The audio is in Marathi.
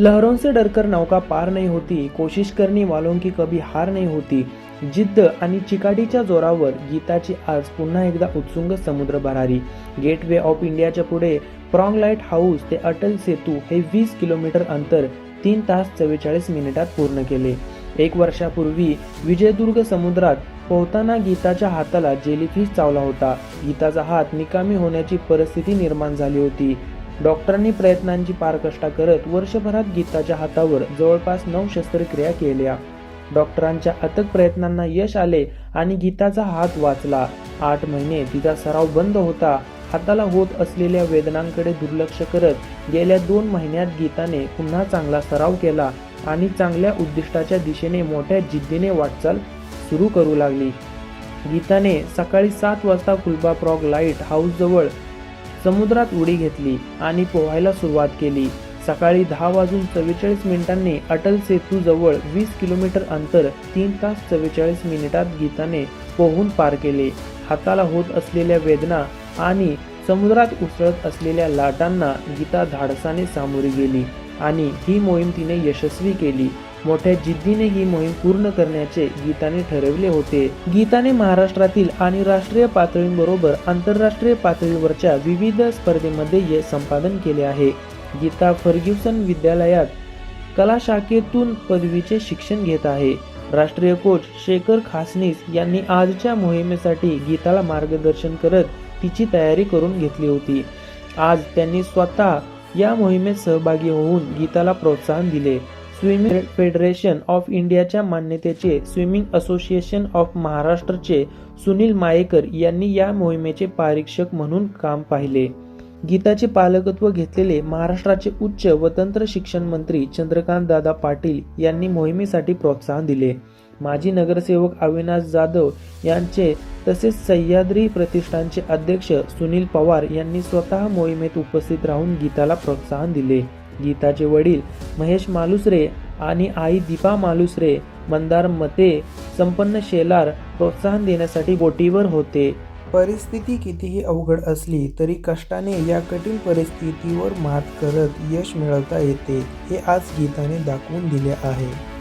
लहरों से डरकर नौका पार नाही होती कोशिश करने वालों की कभी हार नाही होती। जिद्द आणि चिकाटीच्या जोरावर गीताची आज पुन्हा एकदा उत्सुंग समुद्र भरारी। गेटवे ऑफ इंडियाच्या पुढे प्रॉंग लाइट हाऊस ते अटल सेतू हे वीस किलोमीटर अंतर तीन तास चव्वेचाळीस मिनिटात पूर्ण केले. एक वर्षापूर्वी विजयदुर्ग समुद्रात पोहताना गीताच्या हाताला जेलीफिश चावला होता. गीताचा हात निकामी होण्याची परिस्थिती निर्माण झाली होती. डॉक्टरांनी प्रयत्नांची पारकष्टा करत वर्षभरात गीताच्या हातावर जवळपास नऊ शस्त्रक्रिया केल्या. डॉक्टरांच्या अथक प्रयत्नांना यश आले आणि गीताचा हात वाचला. आठ महिने तिचा सराव बंद होता. हाताला होत असलेल्या वेदनांकडे दुर्लक्ष करत गेल्या दोन महिन्यात गीताने पुन्हा चांगला सराव केला आणि चांगल्या उद्दिष्टाच्या दिशेने मोठ्या जिद्दीने वाटचाल सुरू करू लागली. गीताने सकाळी सात वाजता कुलबा प्रॉग लाइट हाऊसजवळ समुद्रात उडी घेतली आणि पोहायला सुरुवात केली. सकाळी दहा वाजून चव्वेचाळीस मिनिटांनी अटल सेतू जवळ वीस किलोमीटर अंतर तीन तास चव्वेचाळीस मिनिटात गीताने पोहून पार केले. हाताला होत असलेल्या वेदना आणि समुद्रात उसळत असलेल्या लाटांना गीता धाडसाने सामोरी गेली आणि ही मोहीम तिने यशस्वी केली. मोठ्या जिद्दीने ही मोहीम पूर्ण करण्याचे गीताने ठरवले होते. गीताने महाराष्ट्रातील आणि राष्ट्रीय पातळीबरोबर आंतरराष्ट्रीय पातळीवरच्या विविध स्पर्धेमध्ये संपादन केले आहे. गीता फर्ग्युसन विद्यालयात कला शाखेतून पदवीचे शिक्षण घेत आहे. राष्ट्रीय कोच शेखर खासनीस यांनी आजच्या मोहिमेसाठी गीताला मार्गदर्शन करत तिची तयारी करून घेतली होती. आज त्यांनी स्वतः या मोहिमेत सहभागी होऊन गीताला प्रोत्साहन दिले. स्विमिंग फेडरेशन ऑफ इंडियाच्या मान्यतेचे स्विमिंग असोसिएशन ऑफ महाराष्ट्रचे सुनील मायेकर यांनी या मोहिमेचे परीक्षक म्हणून काम पाहिले. गीताचे पालकत्व घेतलेले महाराष्ट्राचे उच्च व तंत्र शिक्षण मंत्री चंद्रकांत दादा पाटील यांनी मोहिमेसाठी प्रोत्साहन दिले. माजी नगरसेवक अविनाश जाधव यांचे तसेच सह्याद्री प्रतिष्ठानचे अध्यक्ष सुनील पवार यांनी स्वतः मोहिमेत उपस्थित राहून गीताला प्रोत्साहन दिले. गीताचे वडील महेश मालुसरे आणि आई दीपा मालुसरे मंदार मते संपन्न शेलार प्रोत्साहन देण्यासाठी बोटीवर होते. परिस्थिती कितीही अवघड असली तरी कष्टाने या कठीण परिस्थितीवर मात करत यश मिळवता येते हे आज गीताने दाखवून दिले आहे.